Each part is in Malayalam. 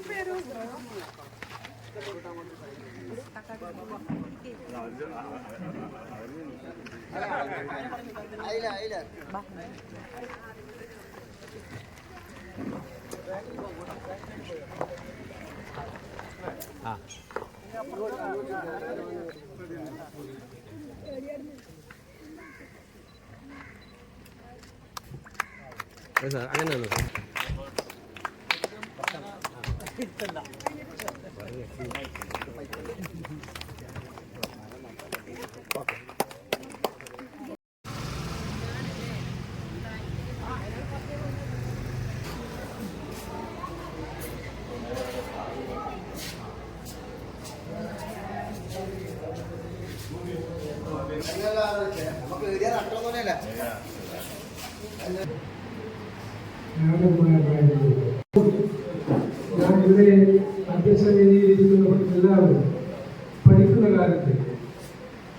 pero Ayla, ayla. Bak. Ha. Bây giờ ăn cái nào được không? നമുക്ക് ഏരിയ നട്ടൊന്നുമില്ല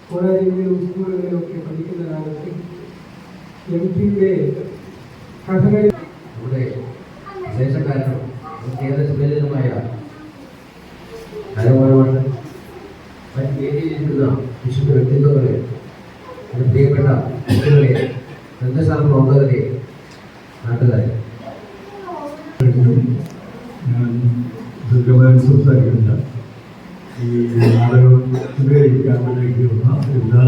കോളേജുകളിലും സ്കൂളുകളിലും ഒക്കെ പഠിക്കുന്ന കാലത്ത് എം പിയുടെ കഥകളി നമ്മുടെ ദേശക്കാരനും കേന്ദ്ര സുപരിചിതമായ ഹരമാനമാണ് മറ്റ് വേദിയിലിരിക്കുന്ന വിശുദ്ധ വ്യക്തിത്വങ്ങളെ എന്റെ പ്രിയപ്പെട്ട കുട്ടികളെ ഗ്രന്ഥശാല പ്രവർത്തകരെ നാട്ടുകാരെ. ഞാൻ ദീർഘമായി സംസാരിക്കുന്നില്ല. ഈ നാടകം വന്ന എല്ലാ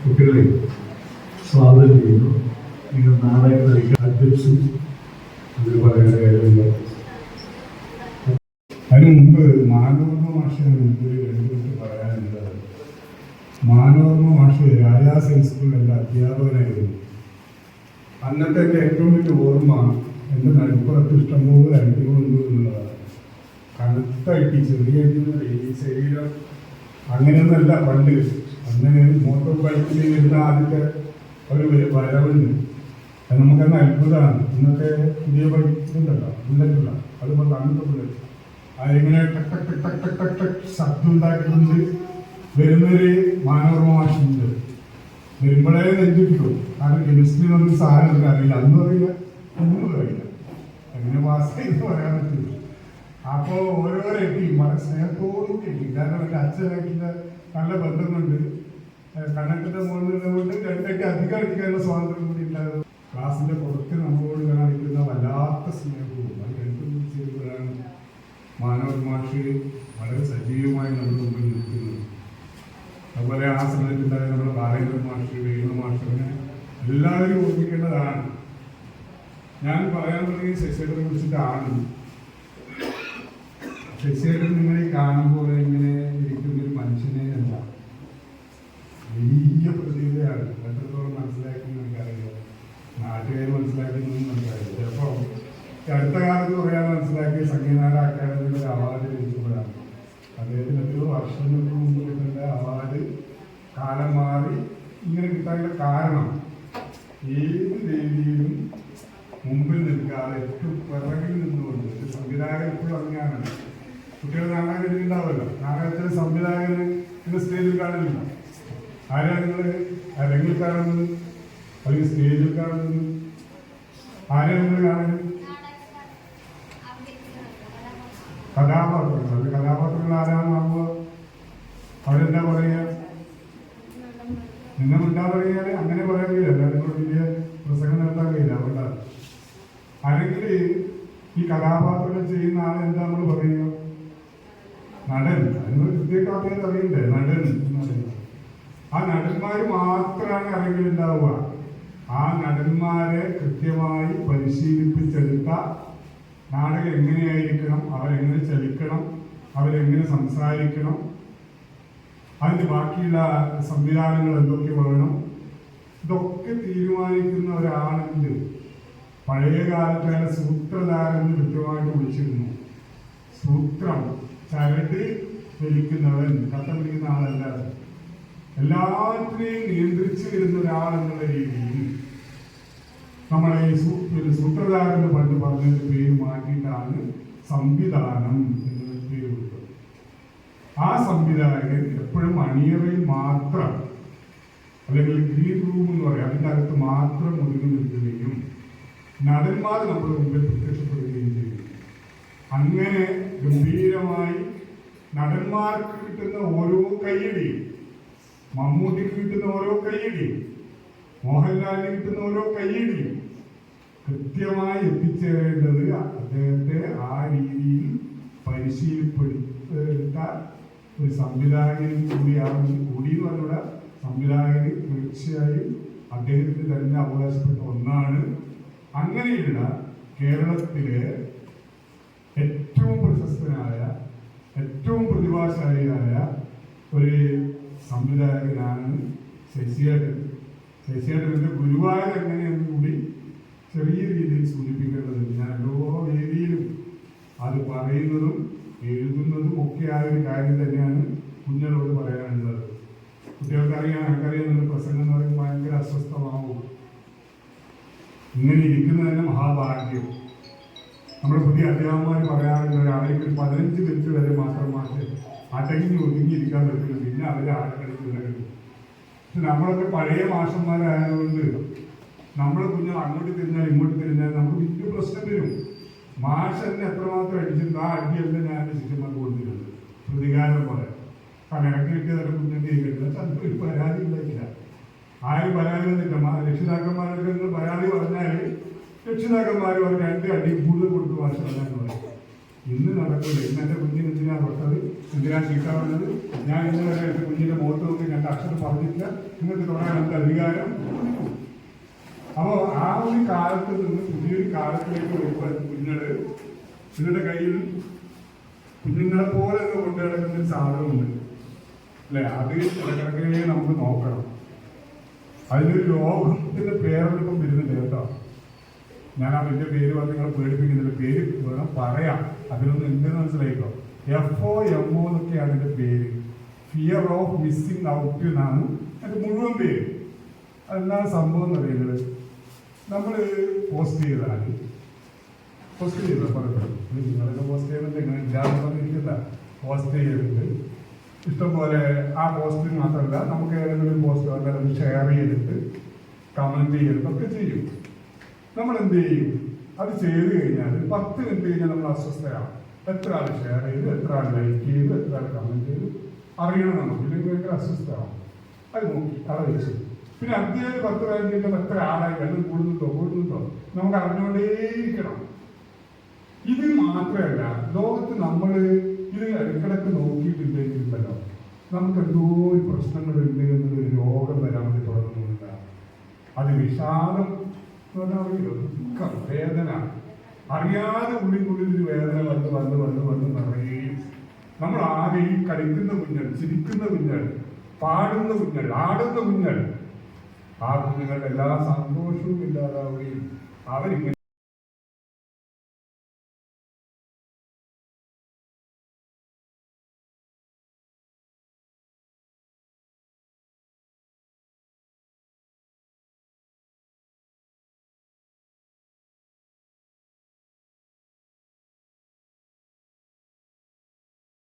കുട്ടികളെയും സ്വാഗതം ചെയ്യുന്നു നിങ്ങൾ നാടകം കളിക്കാൻ അധ്യക്ഷൻ അതിൽ പറയേണ്ട കാര്യമില്ല അതിന് മുമ്പ് മാനോർമ മാഷിന് മുമ്പ് രണ്ടുപേർക്ക് പറയാനുള്ളത് മാനോർമ മാഷ് രാജാസ് ഹൈസ്കൂളിലെ അധ്യാപകനായിരുന്നു അന്നത്തെ എന്റെ ഏറ്റവും വലിയ ഓർമ്മ എന്റെ നടുപ്പുറത്ത് ഇഷ്ടംപോലെ അടികളുണ്ട് അടി ചെറിയ ഈ ശരീരം അങ്ങനെയൊന്നല്ല പണ്ട്. അന്ന് മോട്ടോർ ബൈക്കിൽ വരുന്ന ആദ്യത്തെ ഒരു വരവുണ്ട്. അത് നമുക്കന്ന് അത്ഭുതമാണ്. ഇന്നത്തെ പുതിയ ബൈക്കുണ്ടല്ലോ ബുള്ളറ്റുള്ള അതുപോലെ അന്നത്തെ ബുള്ളറ്റ് അതിങ്ങനെ ടക് ടക് ടക് ടക് ടക് ടക് ശബ്ദം ഉണ്ടാക്കിക്കൊണ്ട് വരുന്നൊരു മാനവർമ്മ മാഷുണ്ട്. വരുമ്പോഴേ നെഞ്ചിട്ടു കാരണം കെമിസ്ട്രി എന്നൊരു സാധനം അറിയില്ല. അന്നും അറിയില്ല. ഒന്നും അറിയില്ല. അങ്ങനെ പാസ് എന്ന് പറയാൻ പറ്റില്ല. അപ്പോ ഓരോ രീതി വളരെ കിട്ടി കാരണം എന്റെ അച്ഛനായിട്ടുള്ള നല്ല ബന്ധമുണ്ട്. കണ്ണക്കിന്റെ മുകളിലുള്ളതുകൊണ്ട് രണ്ടൊക്കെ അധികം അടിക്കാനുള്ള സ്വാതന്ത്ര്യം കൂടി ഉണ്ടായിരുന്നു ക്ലാസിന്റെ പുറത്ത് നമ്മളോട് കാണിക്കുന്ന വല്ലാത്ത സ്നേഹവും അത് രണ്ടും ചെയ്യുമ്പോഴാണ് മാനവ മാഷ് വളരെ സജീവമായി നമ്മുടെ മുമ്പിൽ നിൽക്കുന്നത്. അതുപോലെ ആ സമയത്തുണ്ടായ നമ്മുടെ ബാലേന്ദ്ര മാഷ് വേണു മാഷിനെ എല്ലാവരും ഓർമ്മിക്കേണ്ടതാണ്. ഞാൻ പറയാൻ തുടങ്ങിയ ശശികളെ കുറിച്ചിട്ടാണ് ശശിധരൻ നിങ്ങളെ കാണുമ്പോൾ ഇങ്ങനെ ഇരിക്കുന്ന ഒരു മനുഷ്യനെ അല്ല വലിയ പ്രതിഭയാണ് എത്രത്തോളം മനസ്സിലാക്കുന്ന എനിക്കറിയില്ല. നാട്ടുകാർ മനസ്സിലാക്കുന്നതും മനസ്സിലാക്കില്ല ചിലപ്പോൾ അടുത്ത കാലത്ത് പറയാൻ മനസ്സിലാക്കിയ സംഗീതനാട അക്കാദമിയുടെ അവാർഡ് ലഭിക്കുമ്പോഴാണ്. അദ്ദേഹത്തിന് എത്രയോ വർഷങ്ങൾക്ക് മുമ്പ് കിട്ടേണ്ട അവാർഡ് കാലം മാറി ഇങ്ങനെ കിട്ടാനുള്ള കാരണം ഏത് രീതിയിലും മുമ്പിൽ നിൽക്കാതെ ഏറ്റവും പിറകിൽ നിന്നുകൊണ്ട് ഒരു സംവിധായകൻ എപ്പോഴും അങ്ങനെയാണ്. കുട്ടികൾ നാടകം ഉണ്ടാവുമല്ലോ നാടകത്തിലെ സംവിധായകന് ഇന്ന് സ്റ്റേജിൽ കാണുന്നില്ല ആരാണ് നിങ്ങൾ അരങ്ങിൽ കാണുന്നത് അല്ലെങ്കിൽ സ്റ്റേജിൽ കാണുന്നത് ആരാണ് നിങ്ങൾ കാണുന്നത് കഥാപാത്രങ്ങൾ അത് കഥാപാത്രങ്ങൾ ആരാണെന്നാകുമ്പോൾ അവരെന്താ പറയുക നിങ്ങൾ എന്താ പറയുക അങ്ങനെ പറയാൻ കഴിയില്ല നിങ്ങൾ വലിയ പ്രസംഗം നടത്താൻ കഴിയില്ല. അതുകൊണ്ടാണ്. അല്ലെങ്കിൽ ഈ കഥാപാത്രങ്ങൾ ചെയ്യുന്ന ആളെന്താ നമ്മൾ പറയുക? നടൻ അതിന് പ്രത്യേക ആൾക്കാർ അറിയണ്ടേ നടൻ ആ നടന്മാർ മാത്രമാണ് അറിവിലുണ്ടാവുക. ആ നടന്മാരെ കൃത്യമായി പരിശീലിപ്പിച്ചെടുത്ത നാടകം എങ്ങനെയായിരിക്കണം അവരെങ്ങനെ ചലിക്കണം അവരെങ്ങനെ സംസാരിക്കണം അതിന്റെ ബാക്കിയുള്ള സംവിധാനങ്ങൾ എന്തൊക്കെ വേണം ഇതൊക്കെ തീരുമാനിക്കുന്ന ഒരാളുണ്ട് പഴയ കാലത്ത് എന്ന് കൃത്യമായിട്ട് വിളിച്ചിരുന്നു. സൂത്രം. ചരട് വലിക്കുന്നവൻ കട്ട പിടിക്കുന്ന ആളല്ല. എല്ലാത്തിനെയും നിയന്ത്രിച്ചു വരുന്ന ഒരാൾ എന്നുള്ള രീതിയിൽ നമ്മളെ ഒരു സൂത്രധാരൻ എന്ന് പണ്ട് പറഞ്ഞതിന്റെ പേര് മാറ്റിയിട്ടാണ് സംവിധാനം എന്നൊരു പേര് കൊടുത്തത്. ആ സംവിധായകൻ എപ്പോഴും അണിയറയിൽ മാത്രം അല്ലെങ്കിൽ ഗ്രീൻ റൂം എന്ന് പറയാം അതിന്റെ അകത്ത് മാത്രം ഒതുങ്ങി നിൽക്കുകയും നടന്മാർ നമ്മുടെ മുമ്പിൽ പ്രത്യക്ഷപ്പെടുകയും ചെയ്യും അങ്ങനെ ഗംഭീരമായി നടന്മാർക്ക് കിട്ടുന്ന ഓരോ കയ്യടിയും മമ്മൂട്ടിക്ക് കിട്ടുന്ന ഓരോ കയ്യടിയും മോഹൻലാലിന് കിട്ടുന്ന ഓരോ കയ്യടിയും കൃത്യമായി എത്തിച്ചേരേണ്ടത് അദ്ദേഹത്തെ ആ രീതിയിൽ പരിശീലപ്പെടുത്ത ഒരു സംവിധായകൻ കൂടിയാണ് കൂടി എന്ന് പറഞ്ഞുകൂടാ സംവിധായകന് തീർച്ചയായും അദ്ദേഹത്തിന് തന്നെ അവകാശപ്പെട്ട ഒന്നാണ്. അങ്ങനെയുള്ള കേരളത്തിലെ ഏറ്റവും പ്രശസ്തനായ ഏറ്റവും പ്രതിഭാശാലിയായ ഒരു സംവിധായകനാണ് ശശിയേട്ടൻ. ശശിയേട്ടന്റെ ഗുരുവായൂർ എങ്ങനെയെന്ന് കൂടി ചെറിയ രീതിയിൽ സൂചിപ്പിക്കേണ്ടത് ഞാൻ ഓരോ വേദിയിലും അത് പറയുന്നതും എഴുതുന്നതും ഒക്കെ ആയ ഒരു കാര്യം തന്നെയാണ് കുഞ്ഞുങ്ങളോട് പറയാനുള്ളത്. കുട്ടികൾക്ക് അറിയാൻ ഞങ്ങൾക്കറിയാം നിങ്ങൾ പ്രസംഗം എന്ന് പറയുമ്പോൾ ഭയങ്കര അസ്വസ്ഥമാവും. ഇങ്ങനെ ഇരിക്കുന്നത് തന്നെ മഹാഭാഗ്യം. നമ്മുടെ പുതിയ അധ്യാപകന്മാർ പറയാറുണ്ട് ഒരാളേക്ക് ഒരു പതിനഞ്ച് മിനിറ്റ് വരെ മാത്രം മാറ്റി അടങ്ങി ഒതുങ്ങിയിരിക്കാൻ പറ്റില്ല പിന്നെ അവരെ ആടക്കളിക്കുന്ന പക്ഷെ നമ്മളൊക്കെ പഴയ മാഷന്മാരായതുകൊണ്ട് നമ്മൾ കുഞ്ഞുങ്ങൾ അങ്ങോട്ട് തിരിഞ്ഞാൽ ഇങ്ങോട്ട് തിരിഞ്ഞാൽ നമുക്ക് വലിയ പ്രശ്നം വരും. മാഷ് എത്രമാത്രം അടിച്ചിട്ട് ആ അടിയല്ല ഞാൻ എന്റെ ശിഷ്യന്മാർക്ക് കൊടുത്തിട്ടുണ്ട് പ്രതികാരം പോലെ. കാരണം ഇറക്കി കിട്ടിയതൊക്കെ കുഞ്ഞിന്റെ കേട്ടില്ല. ചിലപ്പോൾ ഒരു പരാതി ഉണ്ടായില്ല ആരും പരാതി വന്നിട്ടില്ല. രക്ഷിതാക്കന്മാരൊക്കെ പരാതി പറഞ്ഞാൽ രക്ഷിതാക്കന്മാർ ഒരു രണ്ട് അടി കൂടുതൽ കൊടുത്തു പറഞ്ഞാൽ പറയും. ഇന്ന് നടക്കില്ല ഇന്ന് എന്റെ കുഞ്ഞിന് എന്തിനാ തൊട്ടത് എന്തിനാ ചീട്ടാ വന്നത് ഞാൻ ഇന്ന് വരെ എന്റെ കുഞ്ഞിന്റെ മുഖത്ത് നോക്കി രണ്ട് അക്ഷരം പറഞ്ഞിട്ടില്ല. നിങ്ങൾക്ക് തുടങ്ങാൻ എന്ത് അധികാരം? അപ്പോൾ ആ ഒരു കാലത്ത് നിന്ന് പുതിയൊരു കാലത്തിലേക്ക് വരുമ്പോൾ കുഞ്ഞുങ്ങൾ നിങ്ങളുടെ കയ്യിൽ കുഞ്ഞുങ്ങളെ പോലെ കൊണ്ടു നടക്കുന്ന ഒരു സാധനമുണ്ട്. അല്ലെ? അത് ഇടക്കിടക്കേ നമുക്ക് നോക്കണം. അതിനൊരു രോഗത്തിന്റെ പേരൊന്നും വരുന്നുണ്ട് കേട്ടോ. ഞാൻ വലിയ പേര് പറഞ്ഞ് നിങ്ങളെ പേടിപ്പിക്കുന്നില്ല. പേര് വേണം പറയാം. അതിലൊന്നും എന്തെന്ന് മനസ്സിലായിക്കോ? എഫ് ഒ എം ഒ എന്നൊക്കെയാണ് എന്റെ പേര്. ഫിയർ ഓഫ് മിസ്സിങ് ഔട്ട് എന്നാണ് അതിന്റെ മുഴുവൻ പേര്. അതെന്താണ് സംഭവം എന്ന് പറയുന്നത് നമ്മൾ പോസ്റ്റ് ചെയ്താൽ പോസ്റ്റ് ചെയ്ത പറഞ്ഞു നിങ്ങളൊക്കെ പോസ്റ്റ് ചെയ്യുന്നുണ്ട്. ഇങ്ങനെ ഇല്ലാതെ പറഞ്ഞിരിക്കുന്ന പോസ്റ്റ് ചെയ്തിട്ടുണ്ട്. ഇഷ്ടംപോലെ ആ പോസ്റ്റിൽ മാത്രമല്ല നമുക്ക് ഏതെങ്കിലും പോസ്റ്റ് വന്നാൽ ഷെയർ ചെയ്തിട്ട് കമന്റ് ചെയ്തിട്ടൊക്കെ ചെയ്യും. നമ്മൾ എന്ത് ചെയ്യും അത് ചെയ്ത് കഴിഞ്ഞാൽ പത്ത് മിനിറ്റ് കഴിഞ്ഞാൽ നമ്മൾ അസ്വസ്ഥയാണ് എത്ര ആൾ ഷെയർ ചെയ്തു എത്ര ആൾ ലൈക്ക് ചെയ്തു എത്ര ആൾ കമന്റ് ചെയ്തു? അറിയണം നമുക്ക് ഇല്ലെങ്കിൽ ഭയങ്കര അസ്വസ്ഥരാണ് അത് നോക്കി അത് വെച്ചു. പിന്നെ അധ്യായം പത്ത് പതിനഞ്ചിന്റെ എത്ര ആളായി വെള്ളം കൂടുന്നുണ്ടോ കൂടുന്നുണ്ടോ? നമുക്ക് അറിഞ്ഞുകൊണ്ടേയിരിക്കണം. ഇത് മാത്രമല്ല ലോകത്ത് നമ്മൾ ഇത് ഇടയ്ക്കിടയ്ക്ക് നോക്കിയിട്ടില്ലെങ്കിലുണ്ടല്ലോ നമുക്ക് എന്തോ ഒരു പ്രശ്നങ്ങളുണ്ട് എന്നൊരു രോഗം വരാൻ വേണ്ടി തുടങ്ങുന്നുണ്ട്. അത് വിഷാദം വേദന. അറിയാതെ ഉള്ളിക്കുള്ളിൽ ഒരു വേദന വന്ന് വന്ന് വന്ന് വന്ന് നിറയെ നമ്മൾ ആകെ ഈ കളിക്കുന്ന കുഞ്ഞൾ ചിരിക്കുന്ന കുഞ്ഞൾ പാടുന്ന കുഞ്ഞൾ ആടുന്ന കുഞ്ഞൾ ആ കുഞ്ഞുങ്ങളുടെ എല്ലാ സന്തോഷവും ഇല്ലാതാവുകയും അവരിങ്ങനെ